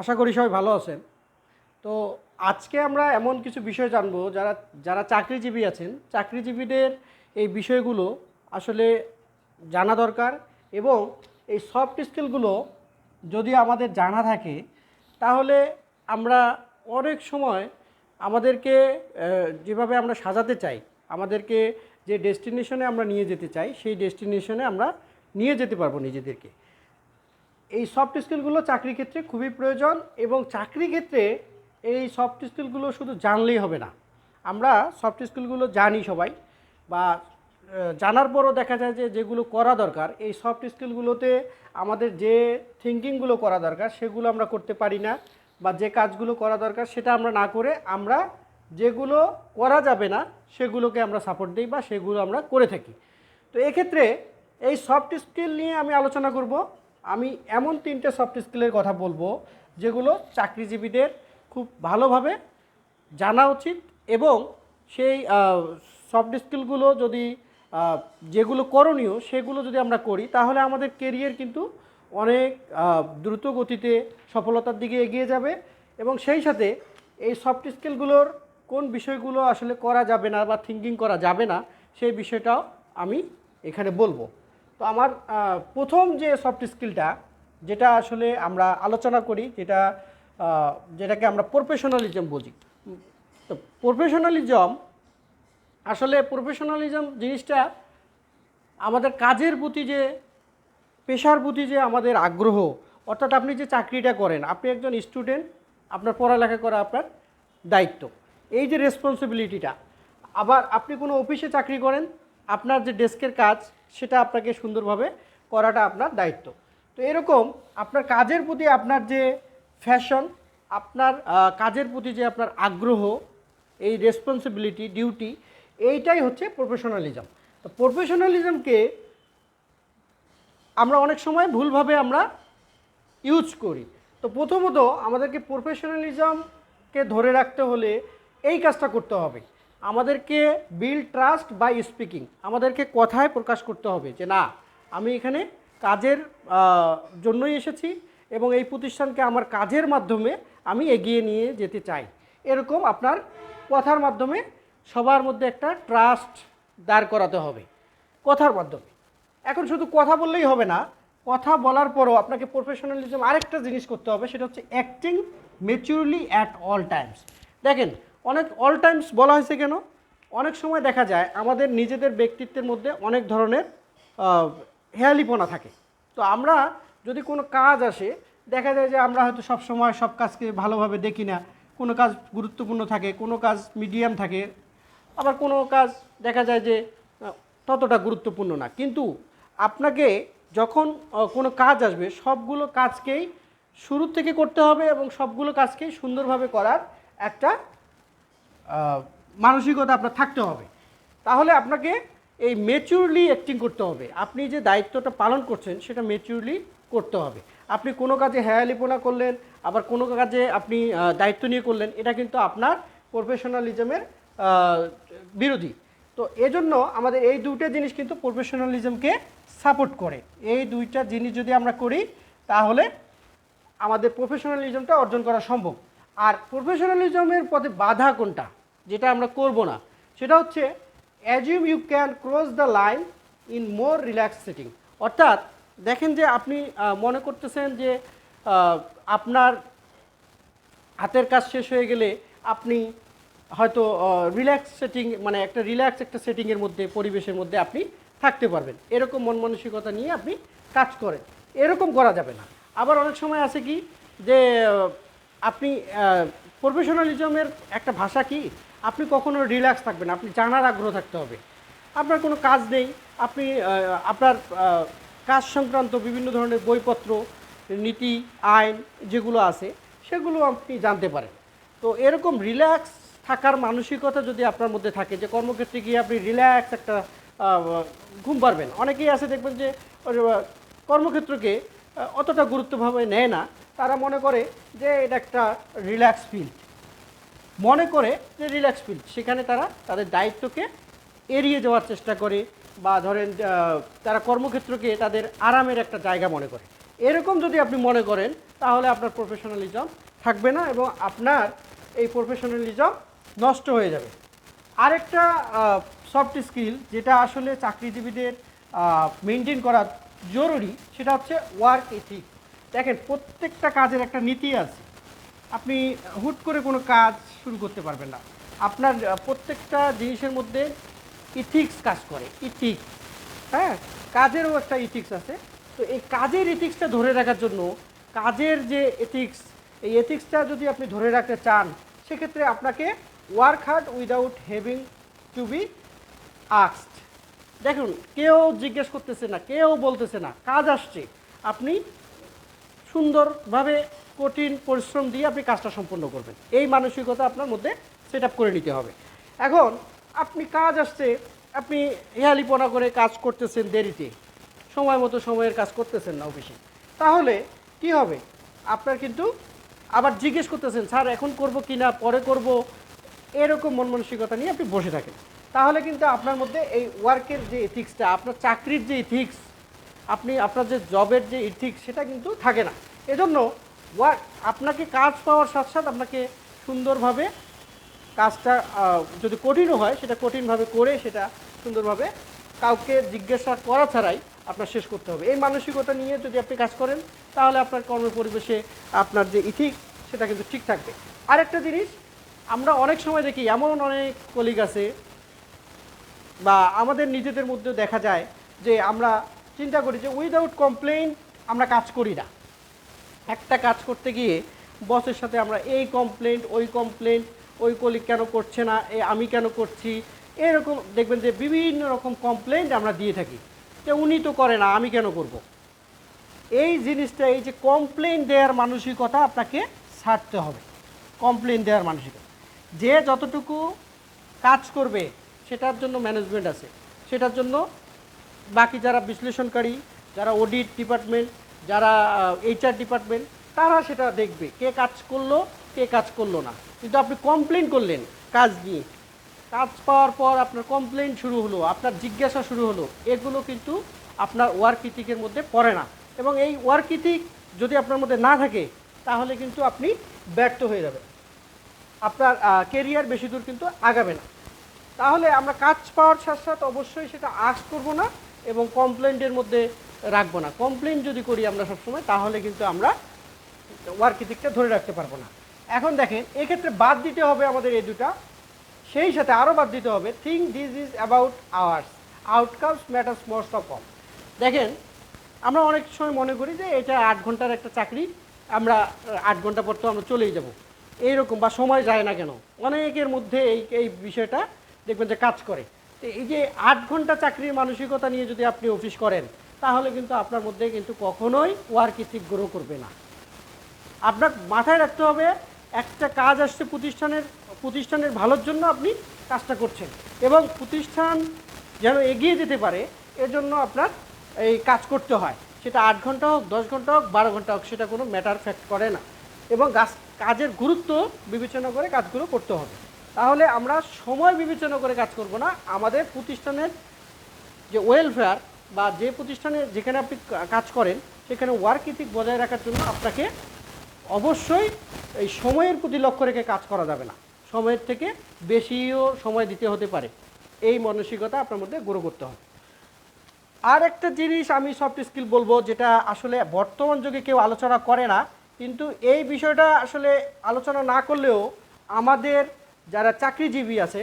আশা করি সবাই ভালো আছেন। তো আজকে আমরা এমন কিছু বিষয় জানব যারা যারা চাকরিজীবী আছেন, চাকরিজীবীদের এই বিষয়গুলো আসলে জানা দরকার এবং এই সফট স্কিলগুলো যদি আমাদের জানা থাকে, তাহলে আমরা অনেক সময় আমাদেরকে যেভাবে আমরা সাজাতে চাই, আমাদেরকে যে ডেস্টিনেশনে আমরা নিয়ে যেতে চাই, সেই ডেস্টিনেশনে আমরা নিয়ে যেতে পারব নিজেদেরকে। এই সফট স্কিলগুলো চাকরি ক্ষেত্রে খুবই প্রয়োজন এবং চাকরি ক্ষেত্রে এই সফট স্কিলগুলো শুধু জানলেই হবে না। আমরা সফট স্কিলগুলো জানি সবাই বা জানার পরও দেখা যায় যে যেগুলো করা দরকার, এই সফট স্কিলগুলোতে আমাদের যে থিঙ্কিংগুলো করা দরকার সেগুলো আমরা করতে পারি না বা যে কাজগুলো করা দরকার সেটা আমরা না করে আমরা যেগুলো করা যাবে না সেগুলোকে আমরা সাপোর্ট দিই বা সেগুলো আমরা করে থাকি। তো এক্ষেত্রে এই সফট স্কিল নিয়ে আমি আলোচনা করব। আমি এমন তিনটে সফট স্কিলের কথা বলব, যেগুলো চাকরিজীবীদের খুব ভালোভাবে জানা উচিত এবং সেই সফট স্কিলগুলো যদি যেগুলো করণীয় সেগুলো যদি আমরা করি, তাহলে আমাদের কেরিয়ার কিন্তু অনেক দ্রুত গতিতে সফলতার দিকে এগিয়ে যাবে এবং সেই সাথে এই সফট স্কিলগুলোর কোন বিষয়গুলো আসলে করা যাবে না বা থিঙ্কিং করা যাবে না, সেই বিষয়টাও আমি এখানে বলব। তো আমার প্রথম যে সফট স্কিলটা যেটা আসলে আমরা আলোচনা করি, যেটা যেটাকে আমরা প্রফেশনালিজম বুঝি তো প্রফেশনালিজম আসলে প্রফেশনালিজম জিনিসটা আমাদের কাজের প্রতি যে, পেশার প্রতি যে আমাদের আগ্রহ, অর্থাৎ আপনি যে চাকরিটা করেন, আপনি একজন স্টুডেন্ট আপনার পড়ালেখা করা আপনার দায়িত্ব। এই যে রেসপন্সিবিলিটিটা আবার আপনি কোনো অফিসে চাকরি করেন, আপনার যে ডেস্কের কাজ সেটা আপনাকে সুন্দরভাবে করাটা আপনার দায়িত্ব। তো এরকম আপনার কাজের প্রতি আপনার যে ফ্যাশন আপনার কাজের প্রতি যে আপনার আগ্রহ, এই রেসপন্সিবিলিটি ডিউটি এইটাই হচ্ছে প্রফেশনালিজম তো প্রফেশনালিজমকে আমরা অনেক সময় ভুলভাবে আমরা ইউজ করি। তো প্রথমত আমাদেরকে প্রফেশনালিজমকে ধরে রাখতে হলে এই কাজটা করতে হবে। আমাদেরকে বিল ট্রাস্ট বাই স্পিকিং আমাদেরকে কথায় প্রকাশ করতে হবে যে না, আমি এখানে কাজের জন্যই এসেছি এবং এই প্রতিষ্ঠানকে আমার কাজের মাধ্যমে আমি এগিয়ে নিয়ে যেতে চাই। এরকম আপনার কথার মাধ্যমে সবার মধ্যে একটা ট্রাস্ট দাঁড় করাতে হবে। কথার মাধ্যমে। এখন শুধু কথা বললেই হবে না, কথা বলার পরও আপনাকে প্রফেশনালিজম আরেকটা জিনিস করতে হবে, সেটা হচ্ছে acting maturely at all times দেখেন অনেক অল টাইমস বলা হয়েছে কেন? অনেক সময় দেখা যায় আমাদের নিজেদের ব্যক্তিত্বের মধ্যে অনেক ধরনের হেয়ালিপনা থাকে। তো আমরা যদি কোনো কাজ আসে, দেখা যায় যে আমরা হয়তো সব সময় সব কাজকে ভালোভাবে দেখি না। কোনো কাজ গুরুত্বপূর্ণ থাকে, কোনো কাজ মিডিয়াম থাকে। আবার কোনো কাজ দেখা যায় যে ততটা গুরুত্বপূর্ণ না। কিন্তু আপনাকে যখন কোনো কাজ আসবে, সবগুলো কাজকেই শুরু থেকে করতে হবে এবং সবগুলো কাজকেই সুন্দরভাবে করার একটা মানসিকতা আপনার থাকতে হবে। তাহলে আপনাকে এই মেচিউরলি অ্যাক্টিং করতে হবে। আপনি যে দায়িত্বটা পালন করছেন, সেটা মেচিউরলি করতে হবে। আপনি কোনো কাজে হেয়ালিপনা করলেন, আবার কোনো কাজে আপনি দায়িত্ব নিয়ে করলেন, এটা কিন্তু আপনার প্রফেশনালিজমের বিরোধী। তো এজন্য আমাদের এই দুইটা জিনিস কিন্তু প্রফেশনালিজমকে সাপোর্ট করে। এই দুইটা জিনিস যদি আমরা করি, তাহলে আমাদের প্রফেশনালিজমটা অর্জন করা সম্ভব। আর প্রফেশনালিজমের পথে বাধা কোনটা? যেটা আমরা করব না, সেটা হচ্ছে assume you can cross the line in more relax setting অর্থাৎ দেখেন যে আপনি মনে করতেছেন যে আপনার হাতের কাজ শেষ হয়ে গেলে আপনি হয়তো রিল্যাক্স সেটিং মানে একটা রিল্যাক্স একটা সেটিংয়ের মধ্যে, পরিবেশের মধ্যে আপনি থাকতে পারবেন। এরকম মন মানসিকতা নিয়ে আপনি কাজ করেন। এরকম করা যাবে না। আবার অনেক সময় আছে কি যে আপনি প্রফেশনালিজমের একটা ভাষা কি? আপনি কখনো রিল্যাক্স থাকবেন আপনি জানার আগ্রহ থাকতে হবে। আপনার কোনো কাজ নেই, আপনি আপনার কাজ সংক্রান্ত বিভিন্ন ধরনের বইপত্র, নীতি, আইন যেগুলো আছে, সেগুলো আপনি জানতে পারেন। তো এরকম রিল্যাক্স থাকার মানসিকতা যদি আপনার মধ্যে থাকে, যে কর্মক্ষেত্রে গিয়ে আপনি রিল্যাক্স একটা ঘুম পারবেন। অনেকেই আছে দেখবেন যে কর্মক্ষেত্রকে অতটা গুরুত্বভাবে নেয় না। তারা মনে করে যে, এটা একটা রিল্যাক্স ফিল্ড মনে করে যে রিল্যাক্স ফিল্ড সেখানে তারা তাদের দায়িত্বকে এড়িয়ে যাওয়ার চেষ্টা করে বা ধরেন তারা কর্মক্ষেত্রকে তাদের আরামের একটা জায়গা মনে করে। এরকম যদি আপনি মনে করেন, তাহলে আপনার প্রফেশনালিজম থাকবে না এবং আপনার এই প্রফেশনালিজম নষ্ট হয়ে যাবে। আরেকটা সফট স্কিল যেটা আসলে চাকরিজীবীদের মেনটেন করা জরুরি, সেটা হচ্ছে ওয়ার্ক এথিক দেখেন, প্রত্যেকটা কাজের একটা নীতি আছে। আপনি হুট করে কোনো কাজ শুরু করতে পারবেন না। আপনার প্রত্যেকটা জিনিসের মধ্যে ইথিক্স কাজ করে ইথিক্স হ্যাঁ? কাজেরও একটা ইথিক্স আছে। তো এই কাজের ইথিক্সটা ধরে রাখার জন্য, কাজের যে এথিক্স এই এথিক্সটা যদি আপনি ধরে রাখতে চান, সেক্ষেত্রে আপনাকে work hard without having to be আক্সড দেখুন, কেউ জিজ্ঞেস করতেছে না, কেউ বলতেছে না, কাজ আসছে। আপনি সুন্দরভাবে কঠিন পরিশ্রম দিয়ে আপনি কাজটা সম্পন্ন করবেন। এই মানসিকতা আপনার মধ্যে সেট করে নিতে হবে। এখন আপনি কাজ আসছে, আপনি হেয়ালিপনা করে কাজ করতেছেন দেরিতে, সময় মতো সময়ের কাজ করতেছেন না অফিসে। তাহলে কি হবে? আপনার কিন্তু আবার জিজ্ঞেস করতেছেন, স্যার, এখন করব কি না পরে করব? এরকম মন মানসিকতা নিয়ে আপনি বসে থাকেন। তাহলে কিন্তু আপনার মধ্যে এই ওয়ার্কের যে ইথিক্সটা আপনার চাকরির যে ইথিক্স আপনি আপনার যে জবের যে ইথিক্স সেটা কিন্তু থাকে না। এজন্য ওয়ার্ক আপনাকে কাজ পাওয়ার সাথে সাথে আপনাকে সুন্দরভাবে কাজটা যদি কঠিনও হয়, সেটা কঠিনভাবে করে সেটা সুন্দরভাবে কাউকে জিজ্ঞাসা করা ছাড়াই আপনার শেষ করতে হবে। এই মানসিকতা নিয়ে যদি আপনি কাজ করেন, তাহলে আপনার কর্ম পরিবেশে আপনার যে ইথিক সেটা কিন্তু ঠিক থাকবে। আরেকটা জিনিস, আমরা অনেক সময় দেখি, এমন অনেক কলিগ আছে বা আমাদের নিজেদের মধ্যেও দেখা যায় যে আমরা চিন্তা করি যে উইদাউট কমপ্লেন আমরা কাজ করি না। একটা কাজ করতে গিয়ে বসের সাথে আমরা এই কমপ্লেন্ট ওই কমপ্লেন্ট ওই কলিগ কেন করছে না, এ আমি কেন করছি, এরকম দেখবেন যে বিভিন্ন রকম কমপ্লেন্ট আমরা দিয়ে থাকি যে উনি তো করে না, আমি কেন করব। এই জিনিসটা, এই যে কমপ্লেন দেওয়ার মানসিকতা আপনাকে ছাড়তে হবে। কমপ্লেন দেওয়ার মানসিকতা। যে যতটুকু কাজ করবে, সেটার জন্য ম্যানেজমেন্ট আছে। সেটার জন্য বাকি যারা বিশ্লেষণকারী, যারা অডিট ডিপার্টমেন্ট যারা এইচআর ডিপার্টমেন্ট তারা সেটা দেখবে। কে কাজ করল, কে কাজ করল না। কিন্তু আপনি কমপ্লেন করলেন কাজ নিয়ে। কাজ পাওয়ার পর আপনার কমপ্লেন শুরু হলো, আপনার জিজ্ঞাসা শুরু হলো, এগুলো কিন্তু আপনার ওয়ার্ক ইথিকের মধ্যে পড়ে না। এবং এই ওয়ার্ক ইথিক যদি আপনার মধ্যে না থাকে, তাহলে কিন্তু আপনি ব্যর্থ হয়ে যাবেন। আপনার কেরিয়ার বেশি দূর কিন্তু আগাবে না। তাহলে আমরা কাজ পাওয়ার সাথে সাথে অবশ্যই সেটা আশ করব না এবং কমপ্লেন্টের মধ্যে রাখব না। কমপ্লেন যদি করি আমরা সবসময়, তাহলে কিন্তু আমরা ওয়ার্ক ইথিকটা ধরে রাখতে পারব না। এখন দেখেন, এক্ষেত্রে বাদ দিতে হবে আমাদের এই দুটা। সেই সাথে আরও বাদ দিতে হবে think this is about ours outcomes matters most of all দেখেন, আমরা অনেক সময় মনে করি যে এটা আট ঘণ্টার একটা চাকরি, আমরা আট ঘণ্টা পর তো আমরা চলেই যাব। এইরকম বা সময় যায় না কেন? অনেকের মধ্যে এই এই বিষয়টা দেখবেন যে কাজ করে। তো এই যে আট ঘণ্টা চাকরির মানসিকতা নিয়ে যদি আপনি অফিস করেন তাহলে কিন্তু আপনার মধ্যে কিন্তু কখনোই ওয়ার্ক ইথিক গ্রো করবে না। আপনার মাথায় রাখতে হবে, একটা কাজ আসছে প্রতিষ্ঠানের প্রতিষ্ঠানের ভালোর জন্য আপনি কাজটা করছেন এবং প্রতিষ্ঠান যেন এগিয়ে যেতে পারে, এজন্য আপনার এই কাজ করতে হয়। সেটা আট ঘণ্টা হোক, দশ ঘণ্টা হোক, বারো ঘণ্টা হোক, সেটা কোনো ম্যাটার ফ্যাক্ট করে না। এবং গাছ, কাজের গুরুত্ব বিবেচনা করে কাজগুলো করতে হবে। তাহলে আমরা সময় বিবেচনা করে কাজ করব না। আমাদের প্রতিষ্ঠানের যে ওয়েলফেয়ার বা যে প্রতিষ্ঠানে যেখানে আপনি কাজ করেন, সেখানে ওয়ার্ক ইথিক বজায় রাখার জন্য আপনাকে অবশ্যই এই সময়ের প্রতি লক্ষ্য রেখে কাজ করা যাবে না। সময়ের থেকে বেশিও সময় দিতে হতে পারে। এই মানসিকতা আপনার মধ্যে গ্রো করতে হবে। আর একটা জিনিস আমি সফট স্কিল বলব, যেটা আসলে বর্তমান যুগে কেউ আলোচনা করে না, কিন্তু এই বিষয়টা আসলে আলোচনা না করলেও আমাদের যারা চাকরিজীবী আছে,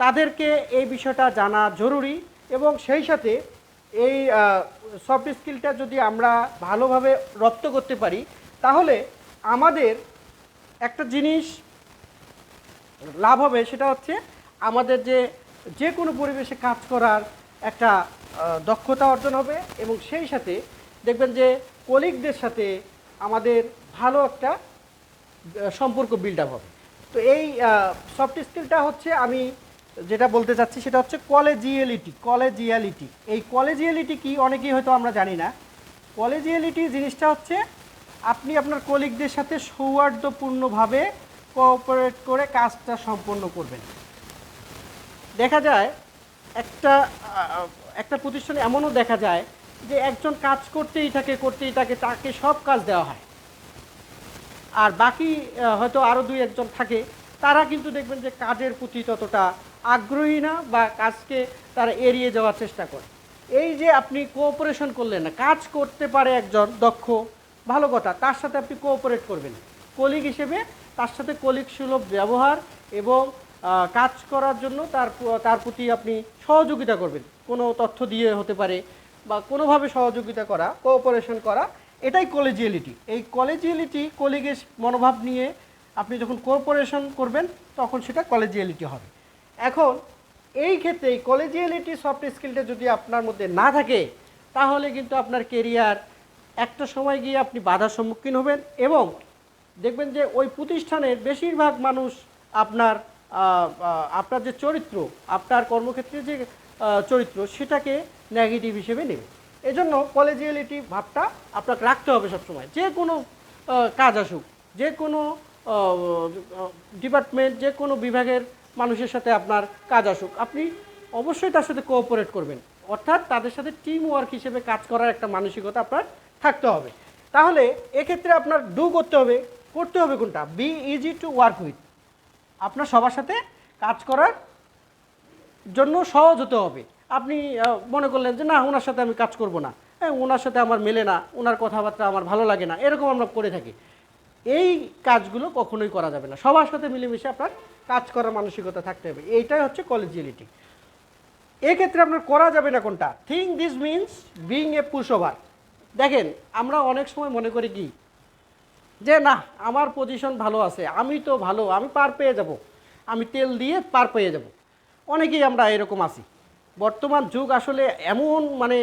তাদেরকে এই বিষয়টা জানা জরুরি এবং সেই সাথে এই সফট স্কিলটা যদি আমরা ভালোভাবে রপ্ত করতে পারি, তাহলে আমাদের একটা জিনিস লাভ হবে, সেটা হচ্ছে আমাদের যে যে কোনো পরিবেশে কাজ করার একটা দক্ষতা অর্জন হবে এবং সেই সাথে দেখবেন যে কলিগদের সাথে আমাদের ভালো একটা সম্পর্ক বিল্ড আপ হবে। তো এই সফট স্কিলটা হচ্ছে আমি যেটা বলতে চাচ্ছি সেটা হচ্ছে কলেজিয়ালিটি কলেজিয়ালিটি এই কলেজিয়ালিটি কি অনেকেই হয়তো আমরা জানি না। কলেজিয়ালিটি জিনিসটা হচ্ছে আপনি আপনার কলিগদের সাথে সৌহার্দ্যপূর্ণভাবে কোঅপারেট করে কাজটা সম্পন্ন করবেন। দেখা যায় একটা একটা প্রতিষ্ঠানে এমনও দেখা যায় যে একজন কাজ করতেই থাকে করতেই থাকে, তাকে সব কাজ দেওয়া হয়। আর বাকি হয়তো আরও দুই একজন থাকে তারা কিন্তু দেখবেন যে কাজের প্রতি ততটা আগ্রহী না বা কাজকে তারা এড়িয়ে যাওয়ার চেষ্টা করে। এই যে আপনি কোঅপারেশন করলেন না, কাজ করতে পারে একজন দক্ষ, ভালো কথা, তার সাথে আপনি কোঅপারেট করবেন। কলিগ হিসেবে তার সাথে কলিগ সুলভ ব্যবহার এবং কাজ করার জন্য তার তার প্রতি আপনি সহযোগিতা করবেন। কোনো তথ্য দিয়ে হতে পারে বা কোনোভাবে সহযোগিতা করা কোঅপারেশন করা, এটাই কলেজিয়ালিটি এই কলেজিয়ালিটি কলিগের মনোভাব নিয়ে আপনি যখন কোঅপারেশন করবেন, তখন সেটা কলেজিয়ালিটি হবে। এখন, এই ক্ষেত্রে এই কলেজিয়ালিটি সফট স্কিলটা যদি আপনার মধ্যে না থাকে, তাহলে কিন্তু আপনার কেরিয়ার একটা সময় গিয়ে আপনি বাধার সম্মুখীন হবেন এবং দেখবেন যে ওই প্রতিষ্ঠানের বেশিরভাগ মানুষ আপনার আপনার যে চরিত্র, আপনার কর্মক্ষেত্রে যে চরিত্র, সেটাকে নেগেটিভ হিসেবে নেবে। এজন্য কলেজিয়ালিটি ভাবটা আপনাকে রাখতে হবে সবসময়। যে কোনো কাজ আসুক, যে কোনো ডিপার্টমেন্ট, যে কোনো বিভাগের মানুষের সাথে আপনার কাজ আসুক, আপনি অবশ্যই তার সাথে কোঅপারেট করবেন। অর্থাৎ তাদের সাথে টিম ওয়ার্ক হিসেবে কাজ করার একটা মানসিকতা আপনার থাকতে হবে। তাহলে এক্ষেত্রে আপনার ডু করতে হবে করতে হবে কোনটা? Be easy to work with আপনার সবার সাথে কাজ করার জন্য সহজ হতে হবে। আপনি মনে করলেন যে, না, ওনার সাথে আমি কাজ করব না। হ্যাঁ ওনার সাথে আমার মেলে না, ওনার কথাবার্তা আমার ভালো লাগে না। এরকম আমরা করে থাকি। এই কাজগুলো কখনোই করা যাবে না। সবার সাথে মিলেমিশে আপনার কাজ করার মানসিকতা থাকতে হবে। এইটাই হচ্ছে কলেজিয়ালিটি এক্ষেত্রে আপনার করা যাবে না কোনটা? Think this means being a pushover দেখেন, আমরা অনেক সময় মনে করি কি? যে না, আমার পজিশন ভালো আছে, আমি তো ভালো, আমি পার পেয়ে যাব। আমি তেল দিয়ে পার পেয়ে যাব। অনেকেই আমরা এরকম আছি। বর্তমান যুগ আসলে এমন মানে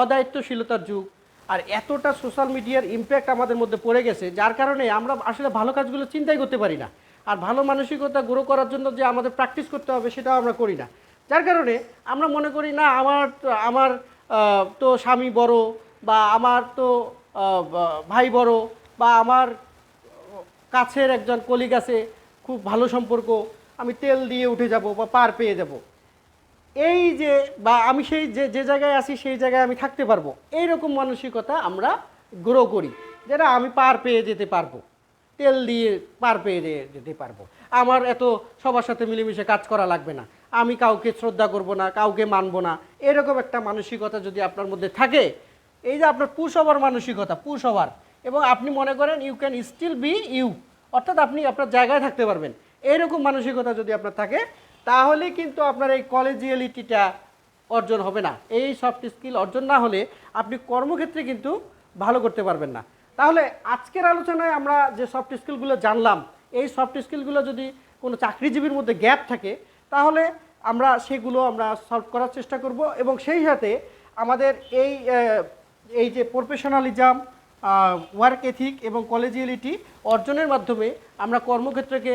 অদায়িত্বশীলতার যুগ। আর এতটা সোশ্যাল মিডিয়ার ইম্প্যাক্ট আমাদের মধ্যে পড়ে গেছে, যার কারণে আমরা আসলে ভালো কাজগুলো চিন্তাই করতে পারি না। আর ভালো মানসিকতা গ্রো করার জন্য যে আমাদের প্র্যাকটিস করতে হবে, সেটাও আমরা করি না। যার কারণে আমরা মনে করি, না, আমার আমার তো স্বামী বড় বা আমার তো ভাই বড় বা আমার কাছের একজন কলিগ আছে, খুব ভালো সম্পর্ক, আমি তেল দিয়ে উঠে যাব বা পার পেয়ে যাব। এই যে, বা আমি সেই যে যে জায়গায় আছি, সেই জায়গায় আমি থাকতে পারব। এই রকম মানসিকতা আমরা গ্রো করি, যেটা আমি পার পেয়ে যেতে পারব। তেল দিয়ে পার পেয়ে যেতে পারব। আমার এত সবার সাথে মিলেমিশে কাজ করা লাগবে না। আমি কাউকে শ্রদ্ধা করব না, কাউকে মানব না। এরকম একটা মানসিকতা যদি আপনার মধ্যে থাকে, এই যে আপনার ওভার মানসিকতা ওভার এবং আপনি মনে করেন you can still be you অর্থাৎ আপনি আপনার জায়গায় থাকতে পারবেন। এইরকম মানসিকতা যদি আপনার থাকে তাহলে কিন্তু আপনার এই কলেজিয়ালিটিটা অর্জন হবে না। এই সফট স্কিল অর্জন না হলে আপনি কর্মক্ষেত্রে কিন্তু ভালো করতে পারবেন না। তাহলে আজকের আলোচনায় আমরা যে সফট স্কিলগুলো জানলাম, এই সফট স্কিলগুলো যদি কোনো চাকরিজীবীর মধ্যে গ্যাপ থাকে, তাহলে আমরা সেগুলো আমরা সলভ করার চেষ্টা করব এবং সেই সাথে আমাদের এই এই যে প্রফেশনালিজম ওয়ার্ক এথিক এবং কলেজিয়ালিটি অর্জনের মাধ্যমে আমরা কর্মক্ষেত্রকে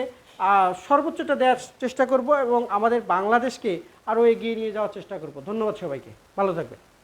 সর্বোচ্চটা দেওয়ার চেষ্টা করব এবং আমাদের বাংলাদেশকে আরও এগিয়ে নিয়ে যাওয়ার চেষ্টা করব। ধন্যবাদ সবাইকে। ভালো থাকবেন।